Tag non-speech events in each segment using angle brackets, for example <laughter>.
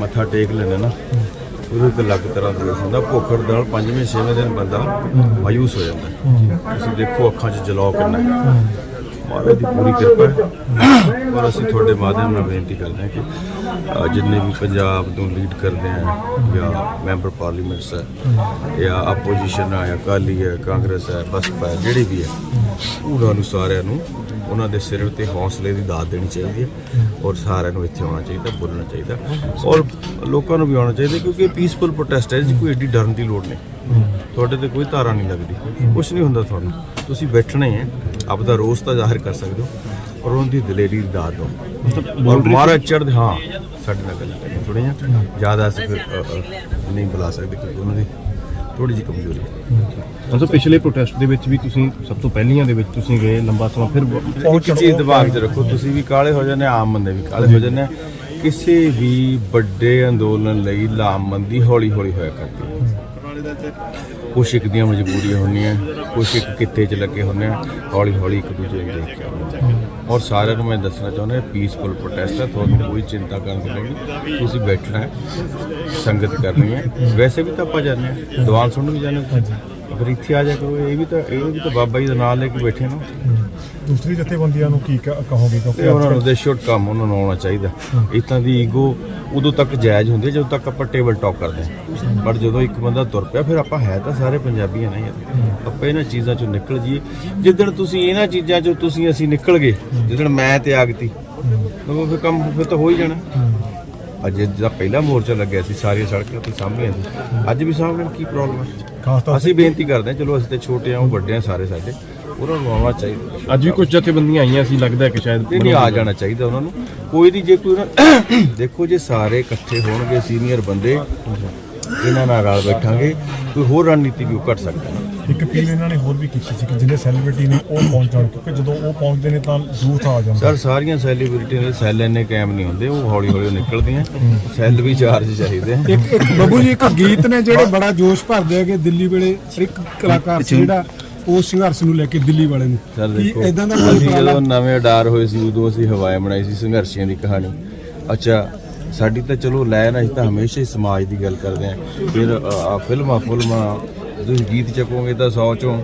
ਮੱਥਾ ਟੇਕ ਲੈਣਾ ਨਾ। ਉਹਦੇ ਤੇ ਲੱਗ ਤਰ੍ਹਾਂ ਦਾ ਹੁੰਦਾ। ਭੁੱਖੜ ਨਾਲ ਪੰਜਵੇਂ ਛੇਵੇਂ ਦਿਨ ਬੰਦਾ ਮਾਯੂਸ ਹੋ ਜਾਂਦਾ। ਤੁਸੀਂ ਦੇਖੋ ਅੱਖਾਂ 'ਚ ਜਲਾਅ ਕਿੰਨਾ ਮਹਾਰਾਜ ਦੀ ਪੂਰੀ ਕਿਰਪਾ ਹੈ। ਔਰ ਅਸੀਂ ਤੁਹਾਡੇ ਮਾਧਿਅਮ ਨਾਲ ਬੇਨਤੀ ਕਰਦੇ ਹਾਂ ਕਿ ਜਿੰਨੇ ਵੀ ਪੰਜਾਬ ਨੂੰ ਲੀਡ ਕਰਦੇ ਆ ਜਾਂ ਮੈਂਬਰ ਪਾਰਲੀਮੈਂਟਸ ਹੈ, ਜਾਂ ਆਪੋਜੀਸ਼ਨ ਹੈ, ਜਾਂ ਅਕਾਲੀ ਹੈ, ਕਾਂਗਰਸ ਹੈ, ਬਸਪਾ ਹੈ, ਜਿਹੜੇ ਵੀ ਹੈ, ਉਹਨਾਂ ਨੂੰ ਸਾਰਿਆਂ ਨੂੰ ਉਹਨਾਂ ਦੇ ਸਿਰ 'ਤੇ ਹੌਸਲੇ ਦੀ ਦਾਤ ਦੇਣੀ ਚਾਹੀਦੀ ਹੈ ਔਰ ਸਾਰਿਆਂ ਨੂੰ ਇੱਥੇ ਆਉਣਾ ਚਾਹੀਦਾ, ਬੋਲਣਾ ਚਾਹੀਦਾ ਔਰ ਲੋਕਾਂ ਨੂੰ ਵੀ ਆਉਣਾ ਚਾਹੀਦਾ ਕਿਉਂਕਿ ਪੀਸਫੁਲ ਪ੍ਰੋਟੈਸਟ ਹੈ ਜੀ ਕੋਈ ਐਡੀ ਡਰਨ ਦੀ ਲੋੜ ਨਹੀਂ। ਤੁਹਾਡੇ ਤੇ ਕੋਈ ਧਾਰਾ ਨਹੀਂ ਲੱਗਦੀ। ਕੁਝ ਨਹੀਂ ਹੁੰਦਾ ਤੁਹਾਨੂੰ। ਤੁਸੀਂ ਬੈਠਣਾ ਹੀ ਹੈ ਆਪਦਾ ਰੋਸ ਤਾਂ ਜ਼ਾਹਿਰ ਕਰ ਸਕਦੇ ਹੋ ਔਰ ਉਹਨਾਂ ਦੀ ਦਲੇਰੀ ਦੀ ਦਾਤ ਦਿਓ ਔਰ ਮਹਾਰਾਜ ਚੜ੍ਹਦੇ ਹਾਂ ਸਾਡੇ ਨਾਲ ਗੱਲ ਥੋੜ੍ਹਾ ਜਿਹਾ। ਜ਼ਿਆਦਾ ਅਸੀਂ ਨਹੀਂ ਬੁਲਾ ਸਕਦੇ ਕਿਉਂਕਿ ਉਹਨਾਂ ਦੀ ਥੋੜੀ ਜਿਹੀ ਕਮਜ਼ੋਰੀ ਹੈ। ਮਤਲਬ ਪਿਛਲੇ ਪ੍ਰੋਟੈਸਟ ਦੇ ਵਿੱਚ ਵੀ ਤੁਸੀਂ ਸਭ ਤੋਂ ਪਹਿਲੀਆਂ ਦੇ ਵਿੱਚ ਤੁਸੀਂ ਗਏ ਲੰਬਾ ਸਮਾਂ ਫਿਰ ਇੱਕ ਚੀਜ਼ ਦਿਮਾਗ 'ਚ ਰੱਖੋ ਤੁਸੀਂ ਵੀ ਕਾਲੇ ਹੋ ਜਾਂਦੇ ਆਮ ਬੰਦੇ ਵੀ ਕਾਲੇ ਹੋ ਜਾਂਦੇ। ਕਿਸੇ ਵੀ ਵੱਡੇ ਅੰਦੋਲਨ ਲਈ ਲਾਮਬੰਦੀ ਹੌਲੀ ਹੌਲੀ ਹੋਇਆ ਕਰਦੀ ਹੈ। ਕੁਛ ਇੱਕ ਦੀਆਂ ਮਜਬੂਰੀਆਂ ਹੁੰਦੀਆਂ ਕੁਛ ਇੱਕ ਕਿੱਤੇ 'ਚ ਲੱਗੇ ਹੁੰਦੇ ਆ ਹੌਲੀ ਹੌਲੀ ਇੱਕ ਦੂਜੇ ਨੂੰ ਦੇਖ ਕੇ ਆਉਂਦੇ। ਔਰ ਸਾਰਿਆਂ ਨੂੰ ਮੈਂ ਦੱਸਣਾ ਚਾਹੁੰਦਾ ਪੀਸਫੁਲ ਪ੍ਰੋਟੈਸਟ ਹੈ ਤੁਹਾਨੂੰ ਕੋਈ ਚਿੰਤਾ ਕਰਨ ਦੀ ਲੋੜ ਨਹੀਂ। ਤੁਸੀਂ ਬੈਠਣਾ ਹੈ ਸੰਗਤ ਕਰਨੀ ਹੈ। ਵੈਸੇ ਵੀ ਤਾਂ ਆਪਾਂ ਜਾਂਦੇ ਹਾਂ ਦੀਵਾਨ ਸੁਣਨ ਵੀ ਜਾਂਦੇ ਹਾਂ। ਅਗਰ ਇੱਥੇ ਆ ਜਾ ਕਰੋ ਇਹ ਵੀ ਤਾਂ ਇਹ ਵੀ ਤਾਂ ਬਾਬਾ ਜੀ ਦਾ ਨਾਮ ਲੈ ਕੇ ਬੈਠੇ ਨਾ। ਦੂਸਰੀ ਜਥੇਬੰਦੀਆਂ ਨੂੰ ਕੀ ਕ- ਕਹੋਗੇ? ਕਿਉਂਕਿ ਉਹਨਾਂ ਨੂੰ ਦੇ ਸ਼ੁੱਡ ਕੰਮ ਉਹਨਾਂ ਨੂੰ ਆਉਣਾ ਚਾਹੀਦਾ। ਇਤਾਂ ਦੀ ਈਗੋ ਉਦੋਂ ਤੱਕ ਜਾਇਜ਼ ਹੁੰਦੀ ਹੈ ਜਦੋਂ ਤੱਕ ਆਪਾਂ ਟੇਬਲ ਟਾਕ ਕਰਦੇ ਹਾਂ। ਪਰ ਜਦੋਂ ਇੱਕ ਬੰਦਾ ਤੁਰ ਪਿਆ ਫਿਰ ਆਪਾਂ ਹੈ ਤਾਂ ਸਾਰੇ ਪੰਜਾਬੀ ਆ। ਨਾ ਯਾਰ ਆਪਾਂ ਇਹਨਾਂ ਚੀਜ਼ਾਂ ਚੋਂ ਨਿਕਲ ਜੀਏ ਜਿੱਦਣ ਤੁਸੀਂ ਇਹਨਾਂ ਚੀਜ਼ਾਂ ਚੋਂ ਤੁਸੀਂ ਅਸੀਂ ਨਿਕਲ ਗਏ ਜਿੱਦਣ ਮੈਂ ਤੇ ਆਗਤੀ ਉਹ ਫਿਰ ਕੰਮ ਫਿਰ ਤਾਂ ਹੋ ਹੀ ਜਾਣਾ। ਅੱਜ ਜਿਹੜਾ ਪਹਿਲਾ ਮੋਰਚਾ ਲੱਗਿਆ ਸੀ ਸਾਰੀਆਂ ਸੜਕਾਂ ਤੇ ਸਾਹਮਣੇ ਸੀ ਅੱਜ ਵੀ ਸਾਹਮਣੇ ਕੀ ਪ੍ਰੋਬਲਮ ਹੈ ਖਾਸ ਤੌਰ ਅਸੀਂ ਬੇਨਤੀ ਕਰਦੇ ਹਾਂ ਚਲੋ ਅਸੀਂ ਤੇ ਛੋਟੇ ਆ ਉਹ ਵੱਡੇ ਆ ਸਾਰੇ ਸਾਡੇ। ਉਹਨਾਂ ਨੂੰ ਆਉਣਾ ਚਾਹੀਦਾ। ਅੱਜ ਵੀ ਕੁਝ ਜਥੇਬੰਦੀਆਂ ਆਈਆਂ ਸੀ ਲੱਗਦਾ ਕਿ ਸ਼ਾਇਦ ਨਹੀਂ ਨਹੀਂ ਆ ਜਾਣਾ। ਚਾਹੀਦਾ ਉਹਨਾਂ ਨੂੰ। ਕੋਈ ਨਹੀਂ ਜੇ ਕੋਈ ਨਾ <coughs> ਦੇਖੋ ਜੇ ਸਾਰੇ ਇਕੱਠੇ ਹੋਣਗੇ ਸੀਨੀਅਰ ਬੰਦੇ ਇਹਨਾਂ ਨਾਲ ਰਲ ਬੈਠਾਂਗੇ ਕੋਈ ਹੋਰ ਰਣਨੀਤੀ ਵੀ ਉਹ ਘਟ ਸਕਦਾ ਹੈ। ਇੱਕ ਅਪੀਲ ਇਹਨਾਂ ਨੇ ਹੋਰ ਵੀ ਕੀਤੀ ਸੀ ਕਿ ਜਿਹੜੇ ਸੈਲੀਬ੍ਰਿਟੀ ਨੇ ਉਹ ਪਹੁੰਚ ਜਾਣ ਕਿਉਂਕਿ ਜਦੋਂ ਉਹ ਪਹੁੰਚਦੇ ਨੇ ਤਾਂ ਯੂਥ ਆ ਜਾਂਦਾ ਸਰ ਸਾਰੀਆਂ ਸੈਲੀਬ੍ਰਿਟੀ ਦੇ ਸੈੱਲ ਇੰਨੇ ਕਾਇਮ ਨਹੀਂ ਹੁੰਦੇ ਉਹ ਹੌਲੀ ਹੌਲੀ ਨਿਕਲਦੀਆਂ। ਸੈੱਲ ਵੀ ਚਾਰਜ ਚਾਹੀਦੇ ਆ। ਇੱਕ ਇੱਕ ਬੱਬੂ ਜੀ ਇੱਕ ਗੀਤ ਨੇ ਜਿਹੜੇ ਬੜਾ ਜੋਸ਼ ਭਰਦੇ ਹੈਗੇ ਦਿੱਲੀ ਵੇਲੇ ਇੱਕ ਕਲਾਕਾਰ ਸੀ ਜਿਹੜਾ ਉਸ ਸੰਘਰਸ਼ ਨੂੰ ਲੈ ਕੇ ਦਿੱਲੀ ਵਾਲੇ ਨੂੰ। ਸਰ ਦੇਖੋ ਇਦਾਂ ਦਾ ਕੋਈ ਜਦੋਂ ਨਵੇਂ ਅਡਾਰ ਹੋਏ ਸੀ ਉਦੋਂ ਅਸੀਂ ਹਵਾਏ ਬਣਾਈ ਸੀ ਸੰਘਰਸ਼ੀਆਂ ਦੀ ਕਹਾਣੀ। ਅੱਛਾ ਸਾਡੀ ਤਾਂ ਚਲੋ ਲੈ ਨਾ ਅਸੀਂ ਤਾਂ ਹਮੇਸ਼ਾ ਹੀ ਸਮਾਜ ਦੀ ਗੱਲ ਕਰਦੇ ਆਂ ਫਿਰ ਆ ਫਿਲਮਾਂ ਫਿਲਮਾਂ ਤੁਸੀਂ ਗੀਤ ਚੱਕੋਗੇ ਤਾਂ 100 ਚੋਂ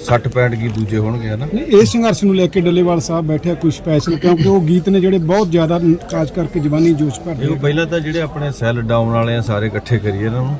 60 65 ਗੀਤ ਦੂਜੇ ਹੋਣਗੇ ਹਨਾ? ਨਹੀਂ ਇਹ ਸੰਘਰਸ਼ ਨੂੰ ਲੈ ਕੇ ਡੱਲੇਵਾਲ ਸਾਹਿਬ ਬੈਠਿਆ ਕੋਈ ਸਪੈਸ਼ਲ ਕਿਉਂਕਿ ਉਹ ਗੀਤ ਨੇ ਜਿਹੜੇ ਬਹੁਤ ਜ਼ਿਆਦਾ ਖਾਸ ਕਰਕੇ ਜਵਾਨੀ ਜੋਸ਼ ਭਰਦੇ ਇਹ ਪਹਿਲਾਂ ਤਾਂ ਜਿਹੜੇ ਆਪਣੇ ਸੈੱਲ ਡਾਊਨ ਵਾਲੇ ਆ ਸਾਰੇ ਇਕੱਠੇ ਕਰੀਏ ਇਹਨਾਂ ਨੂੰ